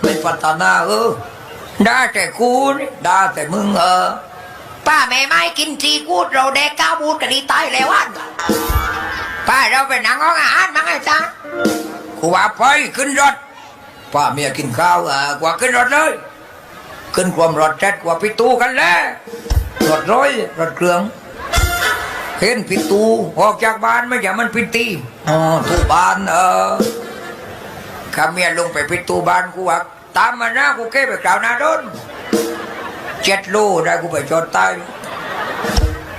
ไม่พัฒนาเออได้แต่กูนี่ได้แต่มึงเออป้าแม่ไม้กินซีกูดเราแดกก้าวบูดกันดีตายแล้วอันป้าเราไปนั่งห้องอาหารมั้งไอ้จ้ากูว่าไปขึ้นรถป้าเมียกินข้าวเออกว่าขึ้นรถเลย ขึ้นความรถแจ็ดกว่าพิตูกันแล้วรถร้อยรถเครื่องเห็นพิตูออกจากบ้านไม่ใช่มันพิตีอ๋อทุบ้านเออ ข้าเมียลงไปพิตูบ้านกูว่าตามมาหนะกูเก้ไปกล่าวนาโดนเจ็ดโลได้กูไปจอดใต้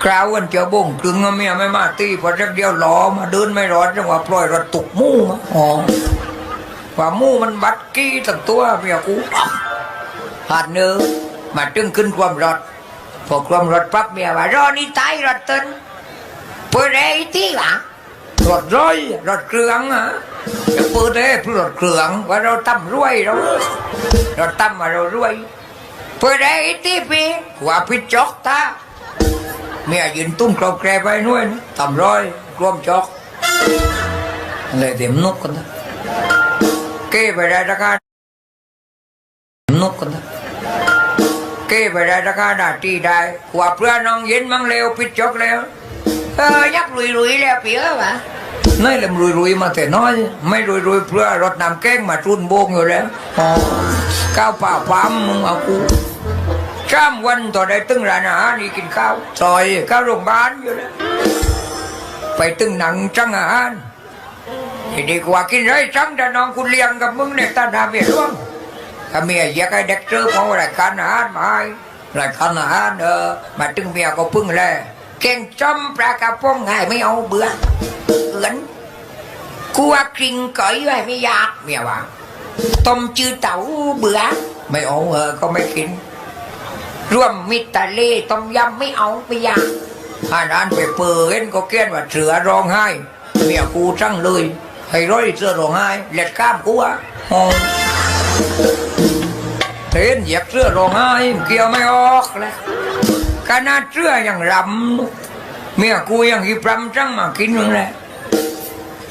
คราววันเจ้าบงกึงเมียไม่มาตีพอสักเดียวล้อมาเดินไม่รอดจังหวะปล่อยรถตุกมู่มาอ๋อว่ามู่มันบัดกี้ตั้งตัวเมียกูหาดเนื้อมาตึงขึ้นความรถพอความรถปั๊บเมียว่ารอนี่ตายรถเต้นเปิดเอ้ที่หลัง รถร้อยรถเครื่องอะจะเปิดได้เพื่อรถเครื่องว่าเราตั้มรวยเราเราตั้มมาเรารวยเปิดเอ้ที่ปีว่าพิจอกตาเมียยืนตุ้มกรอบแกรไปนู่นตั้มร้อยกลมจอกเลยเดี๋ยวนกกันนะเก้ไปได้ราคานกกันนะเก้ไปได้ราคาหน้าที่ได้กว่าเพื่อน้องเย็นมั่งเร็วพิจอกแล้วเออยักลุยลุยๆแล้วเปียกวะ นี่แหละรวยรวยๆมาแต่น้อย ไม่รวยๆเพื่อรถน้ำแก้งมาทุนโบงอยู่แล้วข้าวเปล่าปั๊มมึงเอากูข้ามวันต่อได้ตึ้งร้านอาหารนี่กินข้าวซอยข้าวโรงพยาบาลอยู่แล้วไปตึ้งหนังจังอาหารนี่ดีกว่ากินไรจังแต่น้องกูเลี้ยงกับมึงเนี่ยตาดาเมียร่วงถ้าเมียอยากให้เด็กเจอเพราะรายการอาหารมาให้รายการอาหารเออมาตึ้งเมียก็พึ่งแล้ว แกงจอมปลากระป๋องไงไม่เอาเบื่อเอือนกูว่ากริงก่อยไว้ไม่อยากเมียว่าต้มจืดเต่าเบื่อไม่เอาเออก็ไม่กินร่วมมิตรเล่ต้มยำไม่เอาไม่อยากอาหารไปเปิดเห็นก็เกี้ยนว่าเสือร้องไห้เมียกูจังเลยให้ร้อยเสือร้องไห้เล็ดข้ามกูอะเห็นเหยียบเสือร้องไห้เกี่ยวไม่ออกเลย ขนาดเสืออยังรำเมียกูยังหิบรำจังมากินมึงเลย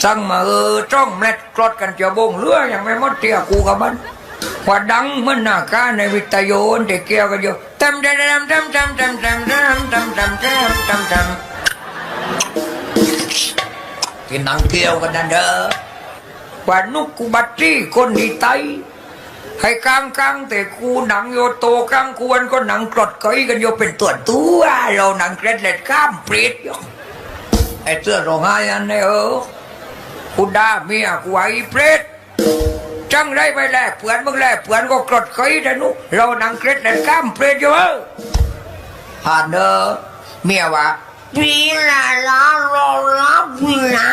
จังมาเออจ้องเล็ดกรดกันเจ้าบงเรือยังไม่หมดเตียกูกับมันว่าดังเมันหน้าก้าในวิทยุเด็กเกี่ยวกันอยู่ตำตำตำตำตำตำตำตำตำตำตำตำตำที่นังเกี่ยวกันนั่นเด้อว่านุกกูบัตรีคนดีไต ให้กลางกลางแต่กูหนังโยโตกลางควรก็หนังกรดเกยกันโยเป็นตัวตัวเราหนังเกล็ดเล็ดข้ามเปรียดอยู่ไอ้เสื้อร้องไห้อันนี้เออกูด่าเมียกูไอ้เปรตจังไรไปแลกเปือนมึงแลกเปือนก็กรดเคยได้นุเรานังเกล็ดแลนก้ามเปรตอยู่เออหาเนอเมียว่าวีลาลาโรลาวีลา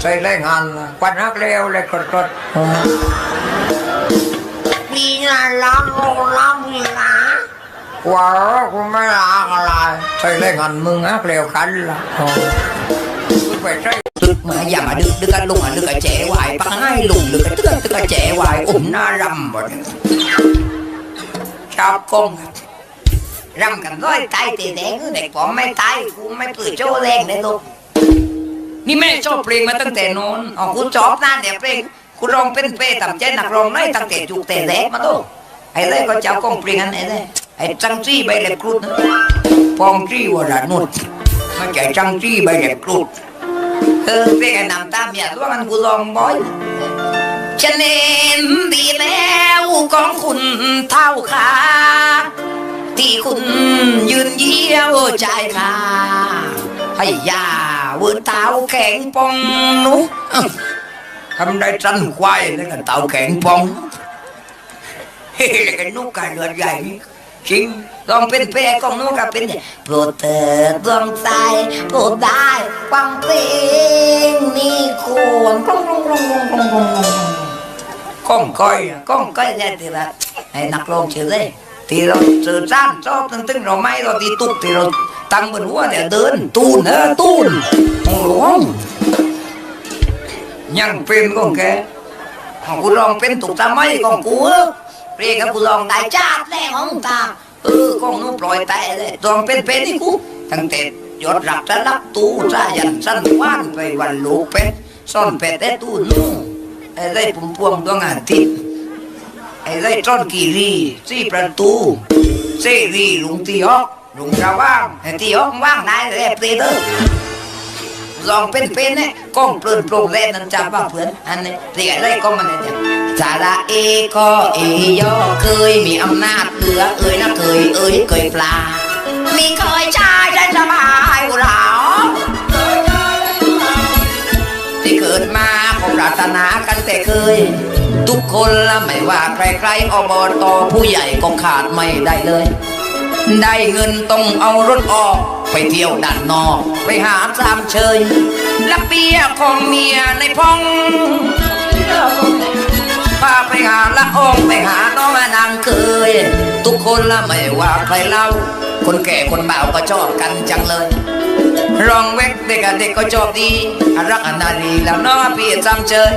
ใส่แรงงานละควันฮักแล้วเลยกรดกรด อืมวีลาลาโรลาวีลาว้าวกูไม่รักอะไรใส่แรงงานมึงฮักแล้วกันละอ๋อมึงไปใส่ตึกมาอย่ามาดึกดึกกันลุงอะดึกกระแจไหวปังให้ลุงดึกกระตึกตึกกระแจไหวอุ้มหน้ารำบ่ชอบกงรำกันร้อยตายตีแดงเด็กผมไม่ตายกูไม่ปืนโจ้แดงเลยลูกนี่แม่ชอบเพลงมาตั้งแต่นอนอ๋อกูชอบนั่นเดี๋ยวเพลง กูร้องเป็นเป้ต่ำใจนักรองน้อยตั้งแต่จุกแต่แรกมาดูไอ้เลยก็เจ้ากองเพลงอันไหนเลยไอ้จังจี้ใบเล็บครุฑนะปองจี้วรานุษมันใจจังจี้ใบเด็กกรุดเออเพลงไอ้น้ำตาเมียตัวมันกูลองบ่อยฉันเห็นดีแล้วของคุณเท่าขาที่คุณยืนเยี่ยวใจค่ะให้ยาเวืนเท้าแข็งปองนุทำได้สั้นควายแล้วก็เต่าแข็งปองเฮ้ยแล้วกัน thăm đây săn khoai đấy là tạo kẹn bông là cái nút cài lượt dài chính con bên pe con nút cà bên này vô tờ tương sai vô đại quang tên ni cuồng con con con con con con con coi con coi ra thì là này nặc lộn chữ đấy thì rồi sự gian cho từng từng rồi may rồi thì tụt thì rồi tăng bên húa để đơn tùn hả tùn không đúng ยังเป็นกองแกของกูลองเป็นตุกตาไม่กองกูเรียกกูลองตายชาติแรกของตาเออกองนู้ปล่อยแต่เลยตองเป็นเป็นนี่กูทั้งเต็ดยอดรับจะรับตู้จะยันสั้นว่านไปวันลูกเป็ดซ่อนเป็ดได้ตู้นู้ไอ้ได้ปุ่มพวงดวงอาทิตย์ไอ้ได้จ้อนกี่รีซี่ประตูเซรีลุงตีฮอกลุงกระว่างไอ้ตีฮอกว่างนายเรียเตี้ยเตอลองเป็นเป็ๆเนี่ย ก้องเปลือนโปร่งแล่นนั่นจับว่าเพื่อนอันนี้เรียกได้กล้องมันเนี่ยสาระเอก็เอยอเคยมีอำนาจเหลือเอ่ยนะเคยเอ่ยเคยปลา มีเคยชายได้สบายกูเหลาที่เกิดมาก็ปรารถนากันแต่เคย ทุกคนละไม่ว่าใครๆอบตผู้ใหญ่ก็ขาดไม่ได้เลยได้เงินต้องเอารถออก ไปเที่ยวด้านนอก ไปหาตามเชย ลักเบียของเมียในพ้องพาไปหาละองไปหาน้องนางเคย ทุกคนละไม่ว่าใครเล่า คนแก่คนเบ่าก็ชอบกันจังเลย รองเวกเด็กกับเด็กก็ชอบดี รักอนาลีแล้วน้อพี่จำเจย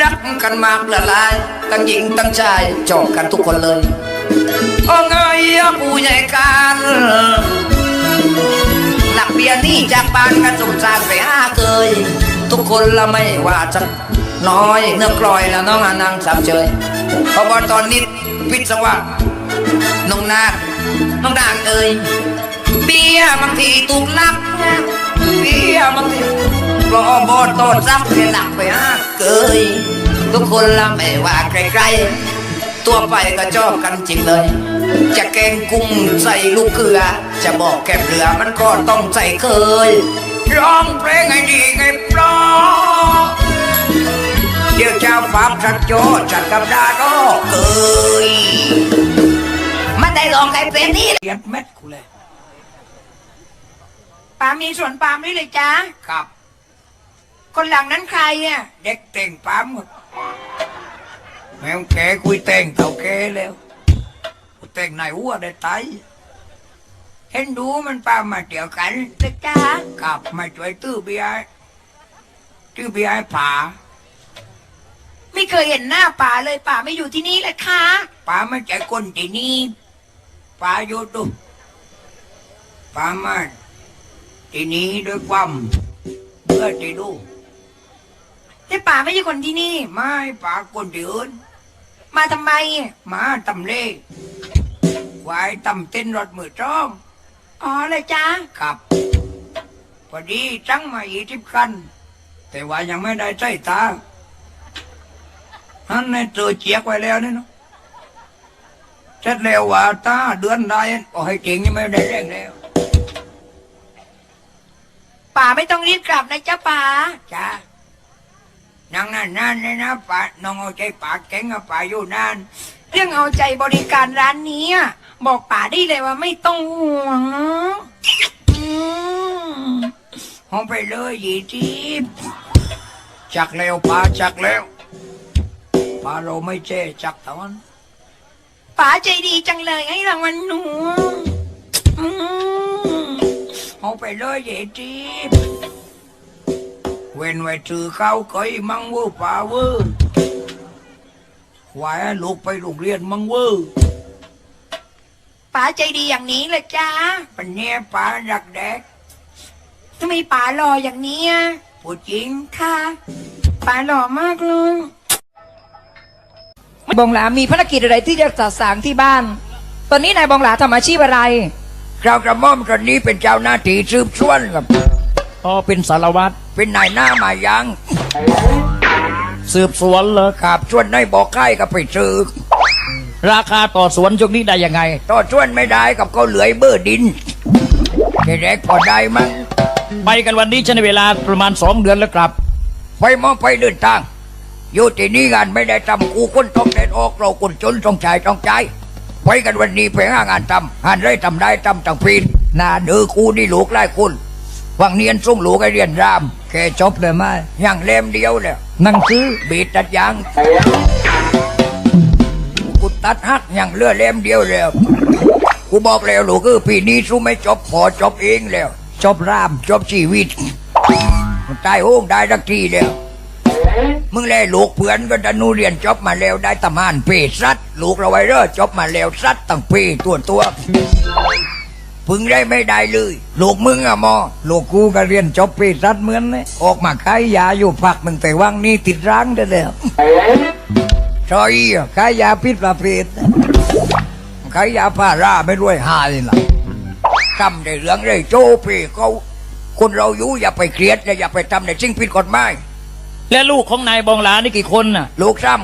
รักกันมากละลายตั้งหญิงตั้งชายชอบกันทุกคนเลย โอ้เงยผู้ใหญ่กันหลักเบียร์นี่ จากบ้านกันสมสารไปห้าเคย ทุกคนละไม่ว่าจะน้อยเนื้อกลอยแล้วน้องอานางสามเจยเพราะว่าตอนนี้พิศวะน้องนาคน้องนางเอ่ยเบี้ยบางทีถูกลักเบี้ยบางทีรอบอตอดซับเรียนหลักไปฮะเกยทุกคนละไม่ว่าใครๆ ตัวไปก็ชอบกันจริงเลย จะแกงกุ้งใส่ลูกเกลือ จะบอกแกบเรือมันก็ต้องใส่เคย ร้องเพลงให้ดีไงเพราะเดี๋ยวเจ้าฟ้าจัดโจจัดกับดาก็เกยมันได้ลองไก่เป็นนี่เกลียดเม็ดกูเลยปามีสวนปาล์มด้วยเลยจ้าครับ คนหลังนั้นใครอะเด็กเต่งปั๊มหมด แมวแกคุยเต่งเท่าแกแล้วกูเต่งไหนหัวได้ไตเห็นดูมันปามาเดียวกันเลยจ้ากลับมาช่วยตื้อเบียร์ตื้อเบียร์ให้ป่าไม่เคยเห็นหน้าป่าเลยป่าไม่อยู่ที่นี่เลยค่ะป่าไม่ใช่คนที่นี่ป่าอยู่ตุป่ามาที่นี่ด้วยความเพื่อที่ดูแต่ป่าไม่ใช่คนที่นี่ ไม่ป่าคนที่อื่น มาทำไมอะมาตำเล่ควายตำเต้นรถมือจ้อง อ๋อเลยจ้าครับพอดีจังมาอีทิบคัน แต่ว่ายังไม่ได้ใช้ตาอันในเจอเจียกไว้แล้วนี่เนาะเสร็จแล้วว่าตาเดือนได้ก็ให้เก่งยังไม่ได้แรงแล้วป่าไม่ต้องรีบกลับนะจ้าป่าจ้า นั่งนั่นนั่นเลยนะป่าน้องเอาใจป่าเก่งกับป่าอยู่นานเรื่องเอาใจบริการร้านนี้อะบอกป่าได้เลยว่าไม่ต้องห่วงนะอืมห้องไปเลยยีทีบจักแล้วป่าจักแล้วป่าเราไม่เจ๊จักตอนป่าใจดีจังเลยให้รางวัลหนูอืมเอาไปเลยเยจีบ เว้นไว้ถือข้าวเคยมังเวอร์ป่าเวอร์ควายให้ลูกไปโรงเรียนมังเวอร์ป่าใจดีอย่างนี้เลยจ้าปัญญาป่ารักแดกทำไมป่าหล่ออย่างนี้อะผู้จริงค่ะป่าหล่อมากเลยบองหลามีภารกิจอะไรที่จะจัดสร้างที่บ้าน ตอนนี้นายบองหลาทำอาชีพอะไร เรากระหม่อมคนนี้เป็นเจ้าหน้าที่สืบสวนครับ อ๋อเป็นสารวัตรเป็นนายหน้ามายัง สืบสวนเลยขับชวนให้บอกใกล้กับไปซื้อราคาต่อสวนช่วงนี้ได้ยังไง ต่อชวนไม่ได้กับเขาเหลือยเบอร์ดินแค่แรกพอได้มั้งไปกันวันนี้ใช้เวลาประมาณสองเดือนแล้วครับ ไปมองไปเดินทางอยู่ที่นี่งานไม่ได้ทำกูคนต้องเดินออกเราคนจนต้องจ่ายต้องจ่ายไปกันวันนี้ไปหางานทำหานไรทำได้ทำต่างปีนหน้าเดือกูนี่ลูกไล่คุณ วังเนียนส่งลูกให้เรียนรามแค่จบเลยไหมยังเล่มเดียวเลยนั่งซื้อบีดตัดยางกูตัดหักยังเลือเล่มเดียวแล้วกูบอกแล้วหลูกคือปีนี้สู้ไม่จบพอจบเองแล้วจบรามจบชีวิตตายโห้งได้สักทีแล้วมึงแลลูกเพื่อนก็จะนูเรียนจบมาแล้วได้ตำหานเปซัดลูกเราไว้เด้อจบมาแล้วซัดตั้งปีตัวตัว พึงได้ไม่ได้เลยลูกมึงอะมอลูกกูก็เรียนจบปีรัดเหมือนเลยออกมาขายยาอยู่ผักหนึ่งแต่ว่างนี่ติดร้างได้แล้วใช่ขายยาพิษประเภทขายยาพาราไม่รวยหาเลยล่ะทำในเรื่องได้โจเปเขาคนเราอยู่อย่าไปเครียดอย่าไปทำในสิ่งผิดกฎหมายและลูกของนายบองหลานี่กี่คนน่ะ ลูกซ้ำ